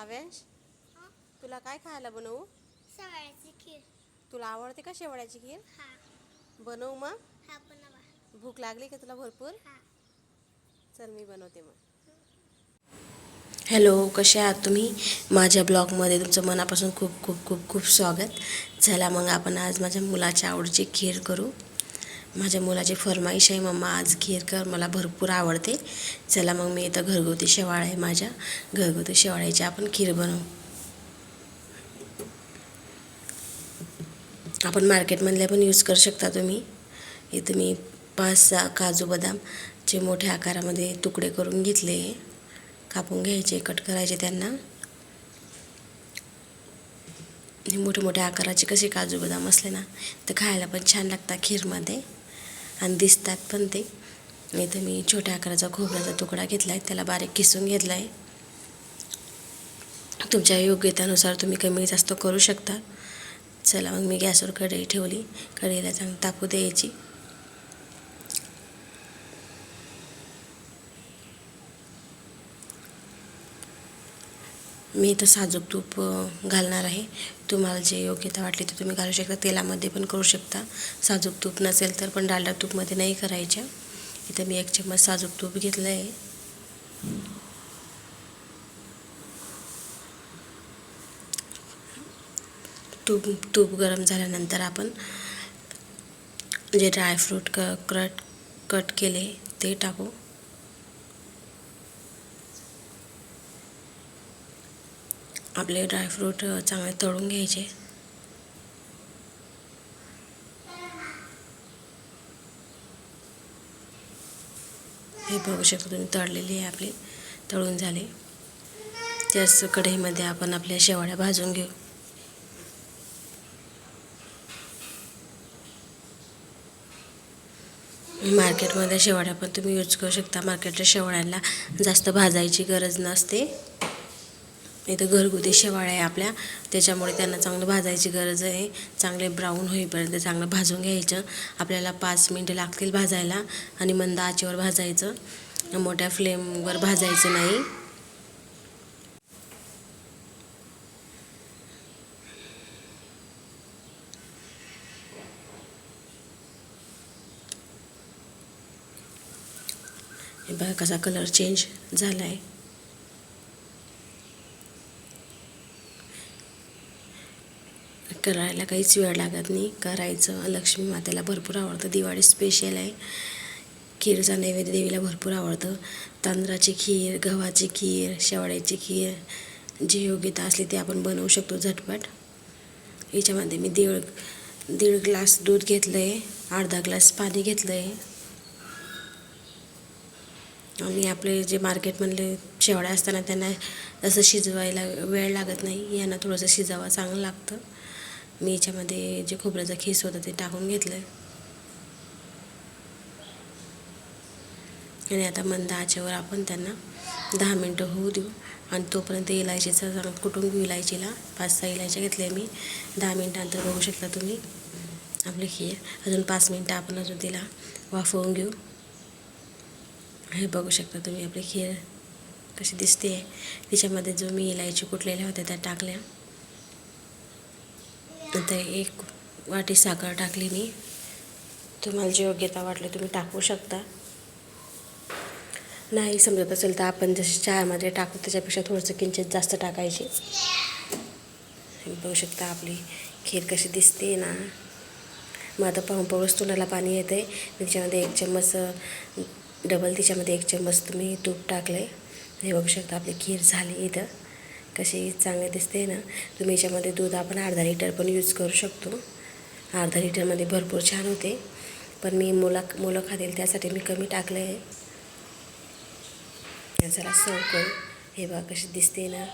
काव्याश तुला काय खायला बनवू? सवाळ्याची खीर. तुला आवडते का शेवळ्याची खीर? हा. बनवू मग? हा बनवा. भूक लागली का तुला भरपूर? चल मी बनवते मग. हॅलो कसे आहात तुम्ही? माझ्या ब्लॉगमध्ये तुमचं मनापासून खूप खूप खूप खूप स्वागत. चला मग आपण आज माझ्या मुलाच्या आवडीची खीर करू. माझ्या मुलाची फरमाईश आहे मम्मा आज खीर कर मला भरपूर आवडते. चला मग मी इथं घरगुती शेवाळ आहे माझ्या. घरगुती शेवाळ्याची आपण खीर बनवू. आपण मार्केटमधले पण यूज करू शकता तुम्ही. इथं मी पाच सहा काजू बदामचे मोठ्या आकारामध्ये तुकडे करून घेतले. कापून घ्यायचे कट करायचे त्यांना. मोठे मोठ्या आकाराचे कसे काजू बदाम असले ना तर खायला पण छान लागतात खीरमध्ये. आणि दिसतात पण ते. इथं मी छोट्या आकाराचा खोबऱ्याचा तुकडा घेतला आहे त्याला बारीक किसून घेतला आहे तुमच्या योग्यतेनुसार तुम्ही कमी जास्त करू शकता. चला मग मी गॅसवर कढई ठेवली. कढईला चांगली तापू द्यायची मी इथं साजूक तूप घालणार आहे. तुम्हाला जे योग्यता वाटली ते तुम्ही घालू शकता. तेलामध्ये पण करू शकता. साजूक तूप नसेल तर पण डालडा तूपमध्ये नाही करायच्या. इथं मी एक चम्मच साजूक तूप घेतलं आहे तूप तूप गरम झाल्यानंतर आपण जे ड्रायफ्रूट क क्रट कट केले ते टाकू. आपले ड्रायफ्रूट चांगले तळून घ्यायचे. हे बघू शकता तुम्ही तळलेली आहे आपली तळून झाले. त्याच कढईमध्ये आपण आपल्या शेवाळ्या भाजून घेऊ. मार्केटमध्ये शेवाळ्या पण तुम्ही यूज करू शकता. मार्केटच्या शेवाळ्यांना जास्त भाजायची गरज नसते. इथं घरगुती शेवाळ्या आहे आपल्या. त्याच्यामुळे त्यांना चांगलं भाजायची गरज आहे. चांगले ब्राऊन होईपर्यंत चांगलं भाजून घ्यायचं. आपल्याला पाच मिनटं लागतील भाजायला आणि मंद आचेवर भाजायचं. मोठ्या फ्लेमवर भाजायचं नाही. बघा कसा कलर चेंज झाला आहे करायला काहीच वेळ लागत नाही. करायचं. लक्ष्मी मातेला भरपूर आवडतं. दिवाळी स्पेशल आहे. खीरचा नैवेद्य देवीला भरपूर आवडतं. तांदळाची खीर गव्हाची खीर शेवाळ्याची खीर जी योग्यता असली ती आपण बनवू शकतो झटपट. याच्यामध्ये मी दीड दीड ग्लास दूध घेतलं आहे अर्धा ग्लास पाणी घेतलं आहे आणि आपले जे मार्केटमधले शेवड्या असताना त्यांना असं शिजवायला वेळ लागत नाही. यांना थोडंसं शिजावं चांगलं लागतं. मी याच्यामध्ये जे खोबऱ्याचा खीस होता ते टाकून घेतलं आहे आणि आता मंद आचेवर आपण त्यांना दहा मिनटं होऊ देऊ. आणि तोपर्यंत इलायचीचा चांगलं कुटुंब घेऊ इलायचीला? पाच सहा इलायच्या घेतल्या मी. दहा मिनटानंतर बघू शकता तुम्ही. आपलं खीर अजून पाच मिनटं आपण अजून तिला वाफवून घेऊ. हे बघू शकता तुम्ही आपली खीर कशी दिसते तिच्यामध्ये जो मी इलायची कुटलेल्या होत्या त्या टाकल्या. नंतर एक वाटी साखर टाकली मी. तुम्हाला जे योग्यता वाटली तुम्ही टाकू शकता. नाही समजत असेल तर आपण जशी चहामध्ये टाकू त्याच्यापेक्षा थोडंसं किंचित जास्त टाकायची. बघू शकता आपली खीर कशी दिसते ना. मग आता पाहून पाहूनच तोंडाला पाणी येतं. आहे त्याच्यामध्ये एक चम्मच डबल तिच्यामध्ये एक चम्मच तुम्ही तूप टाकलं आहे हे बघू शकता आपली खीर झाली इथं. कशी चांगली दिसते ना तुम्ही याच्यामध्ये दूध आपण अर्धा लिटर पण यूज करू शकतो. अर्धा लिटरमध्ये भरपूर छान होते. पण मी मुला मुलं खातील त्यासाठी मी कमी टाकलं आहे जरा सर्व करू. हे बघा कशी दिसते ना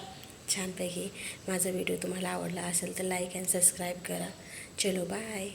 छानपैकी. माझा व्हिडिओ तुम्हाला आवडला असेल तर लाईक अँड सबस्क्राईब करा. चलो बाय